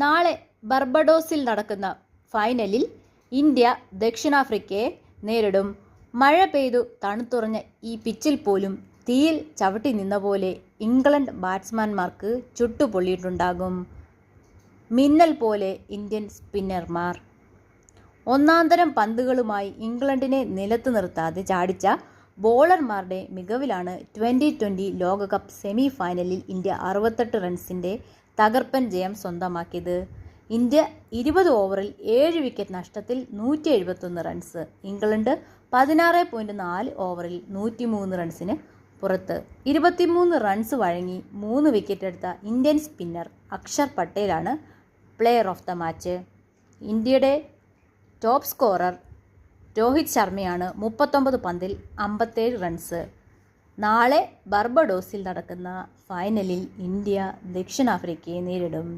നാളെ ബർബഡോസിൽ നടക്കുന്ന ഫൈനലിൽ ഇന്ത്യ ദക്ഷിണാഫ്രിക്കയെ നേരിടും. മഴ പെയ്തു തണുത്തുറഞ്ഞ ഈ പിച്ചിൽ പോലും തീയിൽ ചവിട്ടി നിന്ന പോലെ ഇംഗ്ലണ്ട് ബാറ്റ്സ്മാൻമാർക്ക് ചുട്ടുപൊള്ളിയിട്ടുണ്ടാകും. മിന്നൽ പോലെ ഇന്ത്യൻ സ്പിന്നർമാർ. ഒന്നാന്തരം പന്തുകളുമായി ഇംഗ്ലണ്ടിനെ നിലത്ത് നിർത്താതെ ചാടിച്ച ബോളർമാരുടെ മികവിലാണ് ട്വന്റി ട്വന്റി ലോകകപ്പ് സെമി ഫൈനലിൽ ഇന്ത്യ അറുപത്തെട്ട് റൺസിന്റെ തകർപ്പൻ ജയം സ്വന്തമാക്കിയത്. ഇന്ത്യ ഇരുപത് ഓവറിൽ ഏഴ് വിക്കറ്റ് നഷ്ടത്തിൽ നൂറ്റി എഴുപത്തൊന്ന് റൺസ്. ഇംഗ്ലണ്ട് പതിനാറ് പോയിന്റ് നാല് ഓവറിൽ നൂറ്റി മൂന്ന് റൺസിന് പുറത്ത്. ഇരുപത്തിമൂന്ന് റൺസ് വഴങ്ങി മൂന്ന് വിക്കറ്റ് എടുത്ത ഇന്ത്യൻ സ്പിന്നർ അക്ഷർ പട്ടേലാണ് പ്ലെയർ ഓഫ് ദ മാച്ച്. ഇന്ത്യയുടെ ടോപ്പ് സ്കോറർ രോഹിത് ശർമ്മയാണ് മുപ്പത്തൊമ്പത് പന്തിൽ അമ്പത്തേഴ് റൺസ് നാളെ ബർബഡോസിൽ നടക്കുന്ന ഫൈനലിൽ ഇന്ത്യ ദക്ഷിണാഫ്രിക്കയെ നേരിടും.